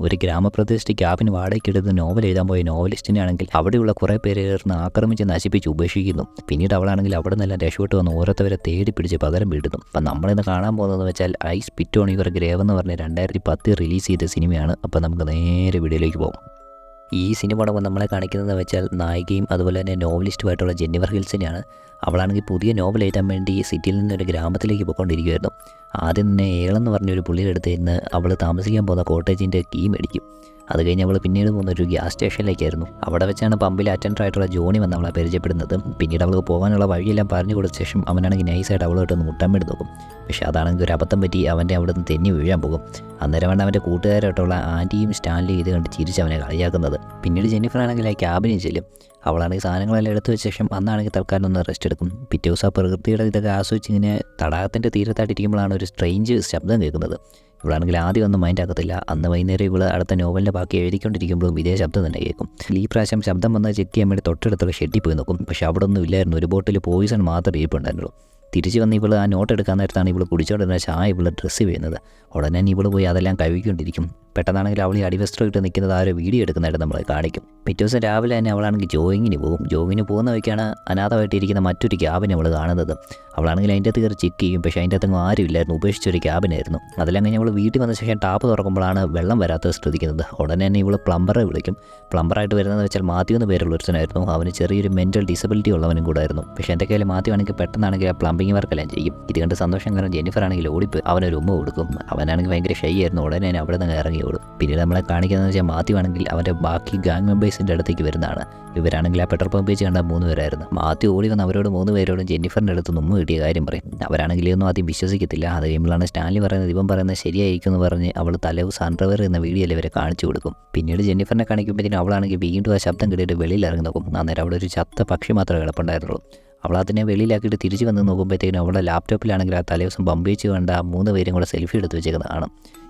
ഒരു ഗ്രാമപ്രദേശത്ത് ക്യാബിന് വാടകയ്ക്കെടുത്ത് നോവൽ എഴുതാൻ പോയ നോവലിസ്റ്റിനെ ആണെങ്കിൽ അവിടെയുള്ള കുറേ പേരെ ചേർന്ന് ആക്രമിച്ച് നശിപ്പിച്ച് ഉപേക്ഷിക്കുന്നു. പിന്നീട് അവളാണെങ്കിൽ അവിടെ നിന്നെല്ലാം രക്ഷപ്പെട്ട് വന്ന് ഓരോരുത്തവരെ തേടി പിടിച്ച് പകരം വീടുന്നു അപ്പം നമ്മളിന്ന് കാണാൻ പോകുന്നതെന്ന് വെച്ചാൽ ഐസ് സ്പിറ്റ് ഇവർ ഗ്രേവ് എന്ന് പറഞ്ഞ രണ്ടായിരത്തി പത്ത് റിലീസ് ചെയ്ത സിനിമയാണ്. അപ്പം നമുക്ക് നേരെ വീഡിയോയിലേക്ക് പോകും. ഈ സിനിമ തുടങ്ങുമ്പോൾ നമ്മളെ കാണിക്കുന്നത് വെച്ചാൽ നായികയും അതുപോലെ തന്നെ നോവലിസ്റ്റുമായിട്ടുള്ള ജെന്നിവർ ഹിൽസിനെയാണ്. അവളാണെങ്കിൽ പുതിയ നോവൽ എഴുതാൻ വേണ്ടി സിറ്റിയിൽ നിന്ന് ഒരു ഗ്രാമത്തിലേക്ക് പോയിക്കൊണ്ടിരിക്കുമായിരുന്നു ആദ്യം തന്നെ ഏളെന്ന് പറഞ്ഞൊരു പുള്ളിയുടെ അടുത്ത് നിന്ന് അവൾ താമസിക്കാൻ പോകുന്ന കോട്ടേജിന്റെ കീ മേടിക്കും. അത് കഴിഞ്ഞ് അവൾ പിന്നീട് പോകുന്ന ഒരു ഗ്യാസ് സ്റ്റേഷനിലേക്കായിരുന്നു. അവിടെ വെച്ചാണ് പമ്പിൽ അറ്റൻഡർ ആയിട്ടുള്ള ജോണി വന്ന് അവളെ പരിചയപ്പെടുന്നത്. പിന്നീട് അവൾക്ക് പോകാനുള്ള വഴിയെല്ലാം പറഞ്ഞു കൊടുത്ത ശേഷം അവനാണെങ്കിൽ നൈസായിട്ട് അവളോട്ട് മുട്ടാൻ വേണ്ടി നോക്കും. പക്ഷേ അതാണെങ്കിൽ ഒരു അബദ്ധം പറ്റി അവന്റെ അവിടെ നിന്ന് തെന്നി വീഴാൻ പോകും. അന്നേരം വേണ്ട അവന്റെ കൂട്ടുകാരായിട്ടുള്ള ആന്റിയും സ്റ്റാൻലിയും ഇത് കണ്ട് ചിരിച്ച് അവനെ കളിയാക്കുന്നത്. പിന്നീട് ജെന്നിഫർ ആണെങ്കിൽ ആ ക്യാബിനിൽ ചെല്ലും. അവളാണെങ്കിൽ സാധനങ്ങളെല്ലാം എടുത്തു വെച്ച ശേഷം അന്നാണെങ്കിൽ തൽക്കാലം ഒന്ന് റെസ്റ്റ് എടുക്കും. പിറ്റേ ദിവസം ആ പ്രകൃതിയുടെ ഇതൊക്കെ ആസ്വദിച്ച് ഇങ്ങനെ തടാകത്തിന്റെ തീരത്തായിട്ടിരിക്കുമ്പോഴാണ് ഒരു സ്ട്രേഞ്ച് ശബ്ദം കേൾക്കുന്നത്. ഇവളാണെങ്കിൽ ആദ്യം ഒന്നും മൈൻഡ് ആക്കത്തില്ല. അന്ന് വൈകുന്നേരം ഇവൾ അടുത്ത നോവലിന്റെ ബാക്കി എഴുതിക്കൊണ്ടിരിക്കുമ്പോഴും ഇതേ ശബ്ദം തന്നെ കേൾക്കും. ഈ പ്രാവശ്യം ശബ്ദം വന്ന് ചെക്ക് ചെയ്യാൻ വേണ്ടി തൊട്ടടുത്തുള്ള ഷെഡി പോയി നോക്കും. പക്ഷെ അവിടെ ഒന്നും ഇല്ലായിരുന്നു. ഒരു ബോട്ടിൽ പോയിസൺ മാത്രമേ ഇരിപ്പുണ്ടായിരുന്നുള്ളൂ. തിരിച്ചു വന്ന് ഇവൾ ആ നോട്ട് എടുക്കാൻ നേരത്താണ് ഇവൾ കുടിച്ചോണ്ടിരുന്ന ചായ ഇവൾ ഡ്രസ്സ് ചെയ്യുന്നത് ഉടനെ ഇവൾ പോയി അതെല്ലാം കഴുകിക്കൊണ്ടിരിക്കും. പെട്ടെന്നാണെങ്കിൽ അവൾ ഈ അടിവസ്ത്രം ഇട്ട് നിൽക്കുന്നത് ആ ഒരു വീഡിയോ എടുക്കുന്നതായിട്ട് നമ്മളെ കാണിക്കും. പിറ്റേ ദിവസം രാവിലെ തന്നെ അവളാണെങ്കിൽ ജോയിങ്ങിന് പോകും. ജോയിങ്ങിന് പോകുന്ന വഴിക്കാണ് അനാഥമായിട്ടിരിക്കുന്ന മറ്റൊരു ക്യാബിനെ അവൾ കാണുന്നത്. അവളാണെങ്കിൽ അതിന്റെ അകത്ത് കയറി ചെക്ക് ചെയ്യും. പക്ഷേ അതിന്റെ അകത്തൊന്നും ആരുമില്ലായിരുന്നു ഉപേക്ഷിച്ചൊരു ക്യാബിനായിരുന്നു. അതെല്ലാം കഴിഞ്ഞ് അവൾ വീട്ടിൽ വന്ന ശേഷം ടാപ്പ് തുറക്കുമ്പോഴാണ് വെള്ളം വരാത്തത് ശ്രദ്ധിക്കുന്നത്. ഉടനെ തന്നെ ഇവൾ പ്ലംബറെ വിളിക്കും. പ്ലംബറായിട്ട് വരുന്നതെന്ന് വെച്ചാൽ മാത്യു എന്ന് പേരുള്ള ഒരുത്തനായിരുന്നു. അവന് ചെറിയൊരു മെന്റൽ ഡിസബിലിറ്റി ഉള്ളവനും കൂടായിരുന്നു. പക്ഷേ എന്റെ കയ്യിൽ മാത്യു ആണെങ്കിൽ പെട്ടെന്നാണെങ്കിൽ ആ പ്ലംബിംഗ് വർക്കെല്ലാം ചെയ്യും. ഇത് കണ്ട് സന്തോഷം കാരണം ജെന്നിഫർ ആണെങ്കിൽ ഓടിപ്പോയി. അവനൊരു ഉമ്മ കൊടുക്കും. അവനാണെങ്കിൽ ഭയങ്കര ഷൈ ആയിരുന്നു. ഉടനെ തന്നെ അവിടെ നിന്ന് ഇറങ്ങി ഓടും. പിന്നീട് നമ്മളെ കാണിക്കുന്നതെന്ന് വെച്ചാൽ മാത്യു ആണെങ്കിൽ അവന്റെ ബാക്കി ഗാങ് മെമ്പേഴ്സിന്റെ അടുത്തേക്ക് വരുന്നതാണ്. ഇവരാണെങ്കിൽ ആ പെട്രോൾ പമ്പ് വെച്ച് കണ്ട മൂന്ന് പേരായിരുന്നു. മാത്യു ഓടി വന്ന് അവരോട് മൂന്ന് പേരോടും ജെന്നിഫറിന്റെ അടുത്ത് നിന്നും കിട്ടിയ കാര്യം പറയും. അവരാണെങ്കിൽ ഒന്നും ആദ്യം വിശ്വസിക്കത്തില്ല. അത് കഴിയുമ്പോഴാണ് സ്റ്റാൻലി പറയുന്നത് ഇവൻ പറയുന്നത് ശരിയായിരിക്കും എന്ന് പറഞ്ഞ് അവൾ തലവ് സൺഡ്രവർ എന്ന വീഡിയോയിൽ ഇവരെ കാണിച്ചു കൊടുക്കും. പിന്നീട് ജെന്നിഫറിനെ കാണിക്കുമ്പോഴത്തേനും അവളാണെങ്കിൽ വീണ്ടും ആ ശബ്ദം കേട്ടിട്ട് വെളിയിൽ ഇറങ്ങി നോക്കും. അന്നേരം അവിടെ ഒരു ചത്ത പക്ഷി മാത്രമേ കിടപ്പുണ്ടായിരുന്നുള്ളൂ. അവൾ അതിനെ വെളിയിലാക്കിയിട്ട് തിരിച്ച് വന്ന് നോക്കുമ്പോഴത്തേക്കും അവളുടെ ലാപ്ടോപ്പിലാണെങ്കിൽ ആ തലേദിവസം ബംബയിച്ച് കണ്ട ആ മൂന്ന് പേരും കൂടെ സെൽഫി എടുത്ത് വെച്ചേക്കുന്നതാണ്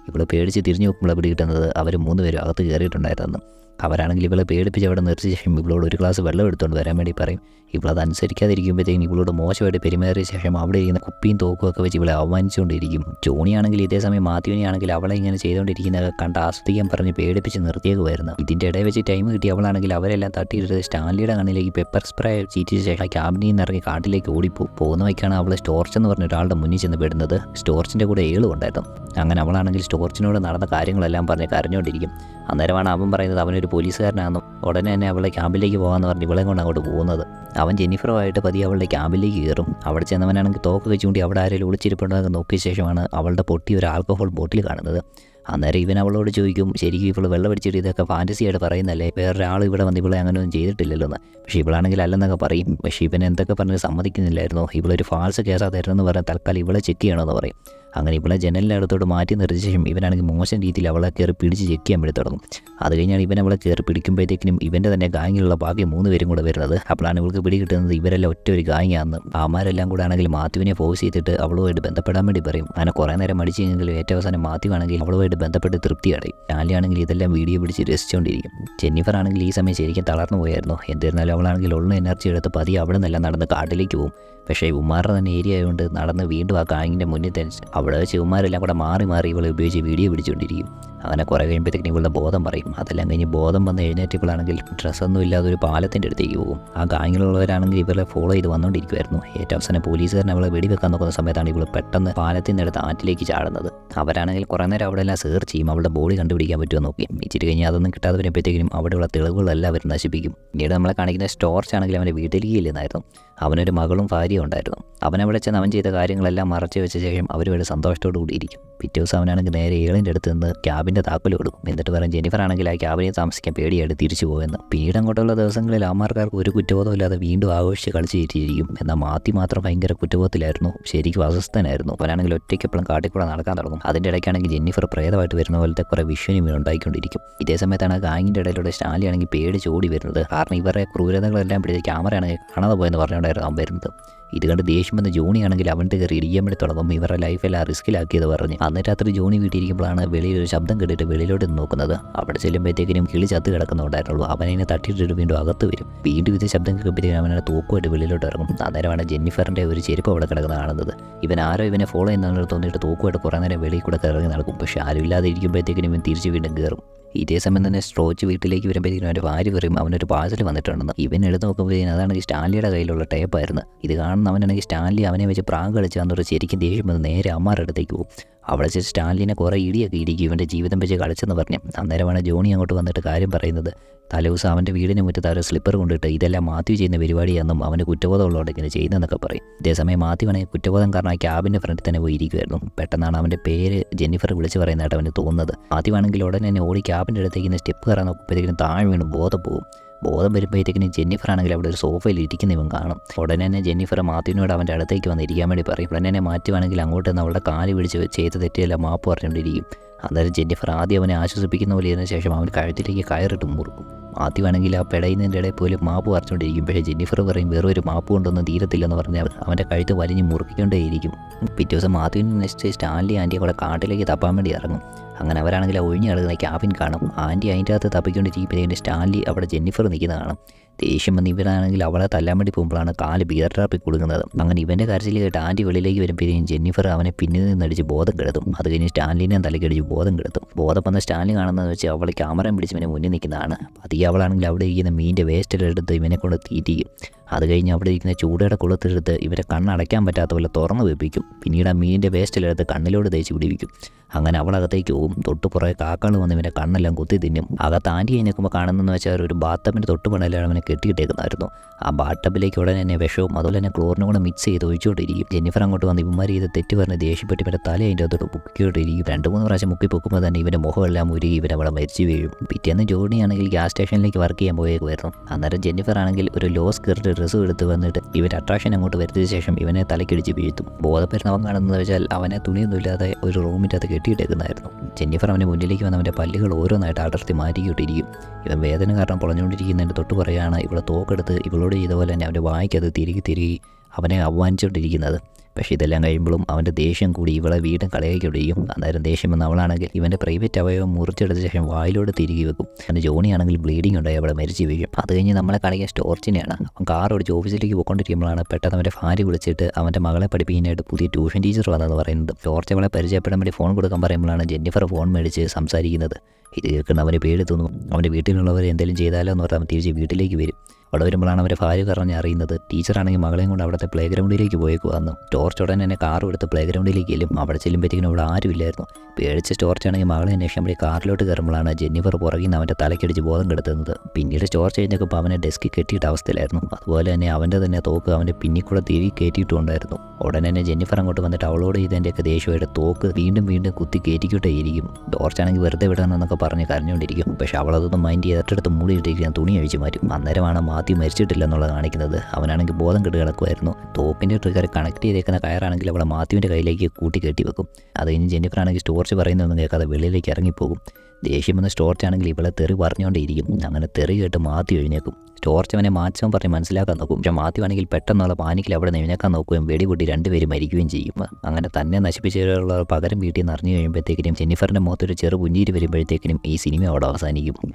ഇവൾ പേടിച്ച് തിരിഞ്ഞു നോക്കുമ്പോൾ പിടി കിട്ടുന്നത് അവർ മൂന്ന് പേരും അകത്ത് കയറിയിട്ടുണ്ടായിരുന്നു അവരാണെങ്കിൽ ഇവളെ പേടിപ്പിച്ച് അവിടെ നിർത്തിയ ശേഷം ഇവളോട് ഒരു ഗ്ലാസ് വെള്ളം എടുത്തുകൊണ്ട് വരാൻ വേണ്ടി പറയും. ഇവളത് അനുസരിക്കാതിരിക്കുമ്പോഴത്തേക്കും ഇവളോട് മോശമായിട്ട് പെരുമാറിയ ശേഷം അവിടെ ഇരിക്കുന്ന കുപ്പിയും തോക്കും ഒക്കെ വെച്ച് ഇവളെ അവമാനിച്ചുകൊണ്ടിരിക്കും ജോണിയാണെങ്കിൽ ഇതേ സമയം മാത്യുവിനെ ആണെങ്കിൽ അവളെ ഇങ്ങനെ ചെയ്തുകൊണ്ടിരിക്കുന്നതൊക്കെ കണ്ട് ആസ്വദിക്കാൻ പറഞ്ഞ് പേടിപ്പിച്ച് നിർത്തിയേക്കുമായിരുന്നു. ഇതിന്റെ ഇടയിൽ വെച്ച് ടൈം കിട്ടി അവളാണെങ്കിൽ അവരെല്ലാം തട്ടിയിട്ട് സ്റ്റാൻലിയുടെ കണ്ണിലേക്ക് പെപ്പർ സ്പ്രേ ചീറ്റിച്ച ശേഷം ക്യാബിനിൽ നിന്ന് ഇറങ്ങി കാട്ടിലേക്ക് ഓടിപ്പോ പോകുന്ന വയ്ക്കാണ് അവൾ സ്റ്റോർച്ച് എന്ന് പറഞ്ഞ ഒരാളുടെ മുന്നിൽ ചെന്ന് പെടുന്നത്. സ്റ്റോർച്ചിന്റെ കൂടെ ഏളും ഉണ്ടായിരുന്നു. അങ്ങനെ അവളാണെങ്കിൽ സ്റ്റോർച്ചിനോട് നടന്ന കാര്യങ്ങളെല്ലാം പറഞ്ഞ് കരഞ്ഞുകൊണ്ടിരിക്കും. അന്നേരമാണ് അവൻ പറയുന്നത് അവനൊരു പോലീസുകാരനാണെന്നും ഉടനെ തന്നെ അവളെ ക്യാമ്പിലേക്ക് പോകാമെന്ന് പറഞ്ഞ് ഇവളെ കൊണ്ട് അങ്ങോട്ട് പോകുന്നത്. അവൻ ജെന്നിഫറുമായിട്ട് പതി അവളുടെ ക്യാമ്പിലേക്ക് കയറും. അവിടെ ചെന്നവനാണെങ്കിൽ തോക്ക് വെച്ചുകൊണ്ട് അവിടെ ആരെങ്കിലും ഒളിച്ചിരിപ്പുണ്ടോ നോക്കിയ ശേഷമാണ് അവളുടെ പൊട്ടി ഒരു ആൽക്കഹോൾ ബോട്ടിൽ കാണുന്നത്. അന്നേരം ഇവൻ അവളോട് ചോദിക്കും ശരിക്കും ഇവൾ വെള്ളം അടിച്ചിട്ട് ഇതൊക്കെ ഫാന്റസിയായിട്ട് പറയുന്നല്ലേ? വേറൊരാൾ ഇവിടെ വന്ന് ഇവളെ അങ്ങനെ ഒന്നും ചെയ്തിട്ടില്ലല്ലോ എന്ന് പക്ഷേ ഇവളാണെങ്കിൽ അല്ലെന്നൊക്കെ പറയും. പക്ഷേ ഇവൻ എന്തൊക്കെ പറഞ്ഞ് സമ്മതിക്കുന്നില്ലായിരുന്നു? ഇവളൊരു ഫാൾസ് കേസാ തരുന്നെന്ന് പറഞ്ഞാൽ തൽക്കാലം ഇവളെ ചെക്ക് ചെയ്യണമെന്ന് പറയും. അങ്ങനെ ഇവളെ ജനലിന്റെ അടുത്തോട്ട് മാറ്റി നിർത്തിയ ശേഷം ഇവനാണെങ്കിൽ മോശം രീതിയിൽ അവളെ കയറി പിടിച്ച് ചെക്ക് ചെയ്യാൻ വേണ്ടി തുടങ്ങും. അത് കഴിഞ്ഞാണ് ഇവൻ അവളെ കയറി പിടിക്കുമ്പോഴത്തേക്കിനും ഇവന്റെ തന്നെ ഗാങ്ങിലുള്ള ബാക്കി മൂന്ന് പേരും കൂടെ വരുന്നത്. അപ്പോഴാണ് ഇവൾക്ക് പിടി കിട്ടുന്നത് ഇവരെല്ലാം ഒറ്റ ഒരു ഗാങ്ങിയാന്ന് ആമാരെല്ലാം കൂടെ ആണെങ്കിൽ മാത്യുവിനെ ഫോഴ്സ് ചെയ്തിട്ട് അവളുമായിട്ട് ബന്ധപ്പെടാൻ വേണ്ടി പറയും. അങ്ങനെ കുറേ നേരം മടിച്ചെങ്കിലും ഏറ്റവും അവസാനം മാത്യു ആണെങ്കിൽ അവളുമായിട്ട് ബന്ധപ്പെട്ട് തൃപ്തി അടയും. ആണെങ്കിൽ ഇതെല്ലാം വീഡിയോ പിടിച്ച് രസിച്ചുകൊണ്ടിരിക്കും. ജെന്നിഫർ ആണെങ്കിൽ ഈ സമയം ശരിക്കും തളർന്നു പോയായിരുന്നു. എന്നിരുന്നാലും അവളാണെങ്കിൽ ഉള്ള എനർജി എടുത്ത് പതിയെ അവിടെ നിന്നെല്ലാം നടന്ന് കാട്ടിലേക്ക് പോകും. പക്ഷേ ഉമ്മാരുടെ തന്നെ ഏരിയ ആയതുകൊണ്ട് നടന്ന് വീണ്ടും ആ കാങ്ങിന്റെ മുന്നിൽ തന്നെ അവിടെ ചുമ്മാരെല്ലാം കൂടെ മാറി മാറി ഇവളെ ഉപയോഗിച്ച് വീഡിയോ പിടിച്ചുകൊണ്ടിരിക്കും അങ്ങനെ കുറേ കഴിയുമ്പോഴത്തേക്കും ഇവളുടെ ബോധം പറയും. അതെല്ലാം കഴിഞ്ഞ് ബോധം വന്ന് എഴുന്നേറ്റപ്പോഴാണെങ്കിൽ ഡ്രസ്സൊന്നും ഇല്ലാതെ ഒരു പാലത്തിന്റെ അടുത്തേക്ക് പോകും. ആ ഗാങ്ങിലുള്ളവരാണെങ്കിൽ ഇവരെ ഫോളോ ചെയ്ത് വന്നുകൊണ്ടിരിക്കുമായിരുന്നു ഏറ്റവും അവസാനം പോലീസുകാരൻ അവളെ വെടിവെക്കാൻ നോക്കുന്ന സമയത്താണ് ഇവൾ പെട്ടെന്ന് പാലത്തിന്റെ അടുത്ത് ആറ്റിലേക്ക് ചാടുന്നത്. അവരാണെങ്കിൽ കുറേ നേരം അവിടെ എല്ലാം സെർച്ച് ചെയ്യും. അവളുടെ ബോഡി കണ്ടുപിടിക്കാൻ പറ്റുമോ നോക്കി. ഇച്ചിരി കഴിഞ്ഞ് അതൊന്നും കിട്ടാതെ വരുമ്പോഴത്തേക്കും അവിടെയുള്ള തെളിവുകളെല്ലാം അവർ നശിപ്പിക്കും. പിന്നീട് നമ്മളെ കാണിക്കുന്ന സ്റ്റോർച്ച് ആണെങ്കിൽ അവന്റെ വീട്ടിലേക്ക് ഇല്ലെന്നായിരുന്നു അവനൊരു മകളും ഭാര്യയും ഉണ്ടായിരുന്നു. അവനെ ചെന്ന് അവൻ ചെയ്ത കാര്യങ്ങളെല്ലാം മറച്ചു വെച്ച ശേഷം അവരുമായിട്ട് സന്തോഷത്തോടു കൂടിയിരിക്കും പിറ്റേ ദിവസം അവനാണെങ്കിൽ നേരെ ഏളിന്റെ അടുത്ത് നിന്ന് ക്യാബിന്റെ താക്കോൽ കൊടുക്കും. എന്നിട്ട് പറയും ജെനിഫർ ആണെങ്കിൽ ആ ക്യാബിനെ താമസിക്കാൻ പേടിയായിട്ട് തിരിച്ചു പോകുമെന്ന് പീഡം കൊണ്ടുള്ള ദിവസങ്ങളിൽ ആമാർക്കാർക്ക് ഒരു കുറ്റബോധം ഇല്ലാതെ വീണ്ടും ആഘോഷിച്ച് കളിച്ച് ചിരിച്ചിരിക്കും. എന്നാൽ മാത്തി മാത്രം ഭയങ്കര കുറ്റബോധത്തിലായിരുന്നു. ശരിക്കും അസ്വസ്ഥനായിരുന്നു. അവനാണെങ്കിൽ ഒറ്റയ്ക്ക് എപ്പോഴും കാട്ടിക്കൂടെ നടക്കാൻ തുടങ്ങും. അതിന്റെ ഇടയ്ക്കാണെങ്കിൽ ജെന്നിഫർ പ്രേതമായിട്ട് വരുന്ന പോലത്തെ കുറേ വിഷ്വനും ഇവർ ഉണ്ടായിക്കൊണ്ടിരിക്കും. ഇതേ സമയത്താണ് ഗാങ്ങിന്റെ ഇടയിലൂടെ സ്റ്റാലി ആണെങ്കിൽ പേടിച്ച് ഓടി വരുന്നത്. കാരണം ഇവരുടെ ക്രൂരതകളെല്ലാം പിടിച്ച് ക്യാമറയാണെങ്കിൽ കാണാതെ പോയെന്ന് പറഞ്ഞുകൊണ്ടായിരുന്നു അവൻ വരുന്നത്. ഇത് കണ്ട് ദേഷ്യം വന്ന ജോണി ആണെങ്കിൽ അവന്റെ കയറി ഇടിക്കാൻ വേണ്ടി തുടങ്ങും. ഇവരുടെ ലൈഫെല്ലാം റിസ്കിലാക്കിയത് പറഞ്ഞ്. അന്ന് രാത്രി ജോണി വീട്ടിയിരിക്കുമ്പോഴാണ് വെളിയിൽ ഒരു ശബ്ദം കേട്ടിട്ട് വെളിയിലോട്ട് നോക്കുന്നത്. അവിടെ ചെല്ലുമ്പോഴത്തേക്കിനും കിളി ചത്ത് കിടക്കുന്നുണ്ടായിരുന്നുള്ളൂ അവനെ തട്ടിയിട്ടിട്ട് വീണ്ടും അകത്ത് വരും. വീണ്ടും ഇത് ശബ്ദം കേൾക്കുമ്പോഴത്തേക്കും അവനെ തൂക്കുമായിട്ട് വെളിയിലോട്ട് ഇറങ്ങും. അന്നേരമാണ് ജെന്നിഫറിന്റെ ഒരു ചെരുപ്പ് അവിടെ കിടക്കുന്നത് കാണുന്നത്. ഇവൻ ആരോ ഇവനെ ഫോളോ ചെയ്യുന്ന തോന്നിയിട്ട് തൂക്കുമായിട്ട് കുറേ നേരം വെളിയിൽ കൂടെ ഇറങ്ങി നടക്കും. പക്ഷേ ആരും ഇല്ലാതെ ഇരിക്കുമ്പോഴത്തേക്കിനും ഇവൻ തിരിച്ച് വീണ്ടും കയറും. ഇതേ സമയം തന്നെ സ്ട്രോച്ച് വീട്ടിലേക്ക് വരുമ്പോഴത്തേക്കും അവന്റെ ഭാര്യ പറയും അവനൊരു പാഴ്സൽ വന്നിട്ടുണ്ടെന്ന്. ഇവൻ എടുത്ത് നോക്കുമ്പോഴത്തേക്കും അതാണെങ്കിൽ സ്റ്റാൻലിയുടെ കയ്യിലുള്ള ടേപ്പായിരുന്നു ഇത് കാണുന്ന അവനാണെങ്കിൽ സ്റ്റാൻലി അവനെ വെച്ച് പ്രാങ്ക് കളിച്ചാന്ന് അന്നൊരു ശരിക്കും ദേഷ്യം വന്ന് നേരെ അമ്മാരുടെ അടുത്തേക്ക് പോകും. അവിടെ വെച്ച് സ്റ്റാലിനെ കുറേ ഇടിയൊക്കെ ഇടിക്കും ഇവന്റെ ജീവിതം വെച്ച് കളിച്ചെന്ന് പറഞ്ഞു. അന്നേരമാണ് ജോണി അങ്ങോട്ട് വന്നിട്ട് കാര്യം പറയുന്നത്. തലേദിവസം അവന്റെ വീടിന് മുറ്റത്ത് അവരെ സ്ലിപ്പർ കൊണ്ടിട്ട് ഇതെല്ലാം മാത്യു ചെയ്യുന്ന പരിപാടിയാണെന്നും അവന് കുറ്റബോധമുള്ളതുകൊണ്ട് ഇങ്ങനെ ചെയ്യുന്നതെന്നൊക്കെ പറയും. ഇതേസമയം മാത്യുവാണെങ്കിൽ കുറ്റബോധം കാരണം ആ ക്യാബിന്റെ ഫ്രണ്ടിൽ തന്നെ പോയി ഇരിക്കുമായിരുന്നു പെട്ടെന്നാണ് അവന്റെ പേര് ജെന്നിഫർ വിളിച്ച് പറയുന്നതായിട്ട് അവന് തോന്നുന്നത്. മാത്യുവാണെങ്കിൽ ഉടനെ തന്നെ ഓടി ക്യാബിന്റെ അടുത്തേക്ക് സ്റ്റെപ്പ് കയറാൻ നോക്കുമ്പോഴത്തേക്കും താഴെ വീണ് ബോധം പോകും. ബോധം വരുമ്പോഴത്തേക്കിനും ജെന്നിഫർ ആണെങ്കിൽ അവിടെ ഒരു സോഫയിൽ ഇരിക്കുന്ന ഇവൻ കാണും. ഉടനെ തന്നെ ജെന്നിഫർ മാത്യുവിനോട് അവന്റെ അടുത്തേക്ക് വന്ന് ഇരിക്കാൻ വേണ്ടി പറയും. ഉടനെ തന്നെ മാറ്റുവാണെങ്കിൽ അങ്ങോട്ട് നിന്ന് അവളുടെ കാൽ പിടിച്ച് ചെയ്ത തെറ്റിയെല്ലാം മാപ്പ് പറഞ്ഞുകൊണ്ടിരിക്കും. അന്നേരം ജെന്നിഫർ ആദ്യം അവനെ ആശ്വസിപ്പിക്കുന്ന പോലെ ഇതിനു ശേഷം അവൻ കഴുത്തിലേക്ക് കയറിട്ട് മുറുക്കും. മാത്യു ആണെങ്കിൽ ആ പെടയുന്നതിന്റെ ഇടയിൽ പോലും മാപ്പ് പറിച്ചുകൊണ്ടിരിക്കും പക്ഷേ ജെന്നിഫർ പറയും വേറെ ഒരു മാപ്പ് കൊണ്ടൊന്നും തീരത്തില്ലെന്ന് പറഞ്ഞ് അവന്റെ കഴുത്ത് വലിഞ്ഞ് മുറുക്കിക്കൊണ്ടേയിരിക്കും. പിറ്റേ ദിവസം മാത്യുവിന് നെക്സ്റ്റ് സ്റ്റാൻലി ആന്റി കൂടെ കാട്ടിലേക്ക് തപ്പാൻ വേണ്ടി ഇറങ്ങും. അങ്ങനെ അവരാണെങ്കിൽ ആ ഒഴിഞ്ഞു കിടക്കുന്ന ക്യാബിൻ കാണും. ആന്റി അതിന്റെ അകത്ത് തപ്പിക്കൊണ്ടിരിക്കുമ്പോഴത്തേക്കും സ്റ്റാൻലി അവിടെ ജെന്നിഫർ നിൽക്കുന്ന കാണും ദേഷ്യം വന്ന് ഇവരാണെങ്കിൽ അവളെ തല്ലാൻ വേണ്ടി പോകുമ്പോഴാണ് കാൽ ബിയർ ട്രാപ്പിൽ കൊടുക്കുന്നത് അങ്ങനെ ഇവന്റെ കരച്ചിൽ കേട്ട് ആന്റി വെളിയിലേക്ക് വരുമ്പോഴേക്കും ജെന്നിഫർ അവനെ പിന്നിൽ നിന്നടിച്ച് ബോധം കെടുത്തും. അത് കഴിഞ്ഞ് സ്റ്റാൻലിനെ തലക്കടിച്ച് ബോധം കെടുത്തും. ബോധം വന്ന സ്റ്റാൻലി കാണുന്നത് വെച്ച് അവൾ ക്യാമറയും പിടിച്ച് ഇവനെ മുന്നിൽ നിൽക്കുന്നതാണ്. പതിയെ അവളാണെങ്കിൽ അവിടെ ഇരിക്കുന്ന മീന്റെ വേസ്റ്റിലെടുത്ത് ഇവനെ കൊണ്ട് തീറ്റിക്കും. അത് കഴിഞ്ഞ് അവിടെ ഇരിക്കുന്ന ചൂടയുടെ കുളത്തെടുത്ത് ഇവരെ കണ്ണടയ്ക്കാൻ പറ്റാത്ത പോലെ തുറന്നു വെപ്പിക്കും. പിന്നീട് ആ മീനിന്റെ വേസ്റ്റിലെടുത്ത് കണ്ണിലോട് തേച്ച് പിടിപ്പിക്കും അങ്ങനെ അവളകത്തേക്ക് പോകും തൊട്ട് പുറകെ കാക്കകൾ വന്ന് ഇവന്റെ കണ്ണെല്ലാം കുത്തി തിന്നും. അകത്ത് ആന്റി കഴിഞ്ഞ് നിൽക്കുമ്പോൾ കാണുന്നതെന്ന് വെച്ചാൽ ഒരു ബാത്തപ്പിന്റെ തൊട്ട് പണയിലാണ് അവനെ കെട്ടിയിട്ടേക്കുന്നായിരുന്നു ആ ബാട്ടപ്പിലേക്ക് ഉടനെ തന്നെ വിഷവും അതുപോലെ തന്നെ ക്ലോറിനും കൂടെ മിക്സ് ചെയ്ത് ഒഴിച്ചുകൊണ്ടിരിക്കും. ജെന്നിഫർ അങ്ങോട്ട് വന്ന് ഇവന്മാർ ചെയ്ത് തെറ്റ് പറഞ്ഞ് ദേഷ്യപ്പെട്ട് ഇവന്റെ തല അതിന്റെ അകത്തോട്ട് പൊക്കിക്കൊണ്ടിരിക്കും. രണ്ട് മൂന്ന് പ്രാവശ്യം മുക്കി പൊക്കുമ്പോൾ തന്നെ ഇവന്റെ മുഖമെല്ലാം ഉരുകി ഇവൻ അവിടെ മരിച്ചു വീഴും. പിറ്റേന്ന് ജോണിയാണെങ്കിൽ ഗ്യാസ് സ്റ്റേഷനിലേക്ക് വർക്ക് ചെയ്യാൻ പോയേക്കുമായിരുന്നു അന്നേരം ജെന്നിഫർ ആണെങ്കിൽ ഒരു ലോ സ്കേർട്ട് ഡ്രസ്സ് എടുത്ത് വന്നിട്ട് ഇവന്റെ അട്രാക്ഷൻ അങ്ങോട്ട് വരുത്തിയ ശേഷം ഇവനെ തലക്കിടിച്ച് വീഴ്ത്തും. ബോധപ്പെടുന്നവൻ കാണുന്നത് വെച്ചാൽ അവനെ തുണിയൊന്നുമില്ലാതെ ഒരു റൂമിന്റെ അകത്ത് കെട്ടിയിട്ടേക്കുന്നതായിരുന്നു. ജെന്നിഫർ അവന്റെ മുന്നിലേക്ക് വന്ന് അവന്റെ പല്ലുകൾ ഓരോന്നായിട്ട് അടർത്തി മാറ്റിക്കൊണ്ടിരിക്കും. ഇവൻ വേദന കാരണം പൊളഞ്ഞുകൊണ്ടിരിക്കുന്നതിന്റെ തൊട്ട് പറയുകയാണ് ഇവിടെ തോക്കെടുത്ത് ഇവളോട് ചെയ്ത പോലെ തന്നെ അവന്റെ വായിക്കത് തിരികെ തിരികെ അവനെ അവമാനിച്ചുകൊണ്ടിരിക്കുന്നത് പക്ഷേ ഇതെല്ലാം കഴിയുമ്പോഴും അവന്റെ ദേഷ്യം കൂടി ഇവളെ വീടും കളയാക്കൊണ്ടിരിക്കും അന്നേരം ദേഷ്യം വന്ന അവളാണെങ്കിൽ ഇവന്റെ പ്രൈവറ്റ് അവയവം മുറിച്ചെടുത്ത ശേഷം വായിലോട് തിരികെ വെക്കും. അവന്റെ ജോണിയാണെങ്കിൽ ബ്ലീഡിംഗ് ഉണ്ടായി അവിടെ മരിച്ചു വീഴും. അത് കഴിഞ്ഞ് നമ്മളെ കളയ സ്റ്റോർച്ചിനെയാണ്. അവൻ കാർ ഓടിച്ച് ഓഫീസിലേക്ക് പോയിക്കൊണ്ടിരിക്കുമ്പോഴാണ് പെട്ടെന്ന് അവന്റെ ഭാര്യ വിളിച്ചിട്ട് അവന്റെ മകളെ പഠിപ്പിക്കാനായിട്ട് പുതിയ ട്യൂഷൻ ടീച്ചർ വന്നതെന്ന് പറയുന്നത്. ടോർച്ച് അവളെ പരിചയപ്പെടാൻ വേണ്ടി ഫോൺ കൊടുക്കാൻ പറയുമ്പോഴാണ് ജെന്നിഫർ ഫോൺ മേടിച്ച് സംസാരിക്കുന്നത്. ഇത് കേൾക്കുന്ന അവന് പേടി തോന്നും. അവന്റെ വീട്ടിലുള്ളവർ എന്തെങ്കിലും ചെയ്താലോ എന്ന് പറഞ്ഞാൽ തിരിച്ച് വീട്ടിലേക്ക് വരും. അവിടെ വരുമ്പോഴാണ് അവരെ ഭാര്യ പറഞ്ഞ് അറിയുന്നത്. ടീച്ചറാണെങ്കിൽ മകളെയും കൊണ്ട് അവിടുത്തെ പ്ലേ ഗ്രൗണ്ടിലേക്ക് പോയേക്കുവാന്ന് ടോർച്ച് ഉടനെ തന്നെ കാർ എടുത്ത് പ്ലേ ഗ്രൗണ്ടിലേക്ക് ചെല്ലും. അവിടെ ചെല്ലുമ്പോഴത്തേക്കിനും അവിടെ ആരുമില്ലായിരുന്നു പേടിച്ച് ടോർച്ച് ആണെങ്കിൽ മകളെ അന്വേഷിക്കുമ്പോൾ വേണ്ടി കാറിലോട്ട് കയറുമ്പോഴാണ് ജെന്നിഫർ പുറകിൽ നിന്ന് അവന്റെ തലയ്ക്കടിച്ച് ബോധം കെടുത്തുന്നത്. പിന്നീട് ടോർച്ച് കഴിഞ്ഞപ്പോൾ അവനെ ഡെസ്കിൽ കെട്ടിയിട്ട അവസ്ഥയിലായിരുന്നു. അതുപോലെ തന്നെ അവന്റെ തന്നെ തോക്ക് അവന്റെ പിന്നിക്കൂടെ തിരികെ തിരി കയറ്റിയിട്ടുണ്ടായിരുന്നു. ഉടനെ തന്നെ ജെന്നിഫർ അങ്ങോട്ട് വന്നിട്ട് അവളോട് ഇതിന്റെയൊക്കെ ദേഷ്യമായിട്ട് തോക്ക് വീണ്ടും വീണ്ടും കുത്തി കയറ്റിക്കൊട്ടേയിരിക്കും ടോർച്ചാണെങ്കിൽ വെറുതെ വിടണമെന്നൊക്കെ പറഞ്ഞ് കരഞ്ഞുകൊണ്ടിരിക്കും. പക്ഷെ അവളതൊന്നും മൈൻഡ് ചെയ്തിട്ടെടുത്ത് മൂടിയിട്ടിരിക്കാൻ തുണി അഴിച്ച് മാറ്റും. അന്നേരമാണ് മാത്യു മരിച്ചിട്ടില്ല എന്നുള്ളത് കാണിക്കുന്നത് അവനാണെങ്കിൽ ബോധം കെട്ട് കിടക്കുമായിരുന്നു തോക്കിന്റെ ട്രിഗർ കണക്ട് ചെയ്തേക്കുന്ന കയറാണെങ്കിൽ അവളെ മാത്യുവിന്റെ കയ്യിലേക്ക് കൂട്ടി കെട്ടി വെക്കും. അത് ഇനി ജെന്നിഫർ ആണെങ്കിൽ സ്റ്റോർച്ച് പറയുന്നതൊന്നും കേൾക്കാതെ വെളിയിലേക്ക് ഇറങ്ങിപ്പോകും. ദേഷ്യം വന്ന് സ്റ്റോർച്ച് ആണെങ്കിൽ ഇവളെ തെറി പറഞ്ഞുകൊണ്ടേയിരിക്കും അങ്ങനെ തെറി കേട്ട് മാത്യു എഴുന്നേക്കും സ്റ്റോർച്ച് അവനെ മാറ്റാൻ പറഞ്ഞ് മനസ്സിലാക്കാൻ നോക്കും. പക്ഷെ മാത്യു ആണെങ്കിൽ പെട്ടെന്നുള്ള പാനിക്കിൽ അവിടെ എഴുന്നേക്കാൻ നോക്കുകയും വെടിപൊട്ടി രണ്ടുപേരും മരിക്കുകയും ചെയ്യും. അങ്ങനെ തന്നെ നശിപ്പിച്ചുള്ള പകരം വീട്ടിൽ നിന്ന് അറിഞ്ഞു കഴിയുമ്പോഴത്തേക്കിനും ജെന്നിഫറിന്റെ മുഖത്തൊരു ചെറു പുഞ്ഞീര് വരുമ്പോഴത്തേക്കിനും ഈ സിനിമ അവിടെ അവസാനിക്കും.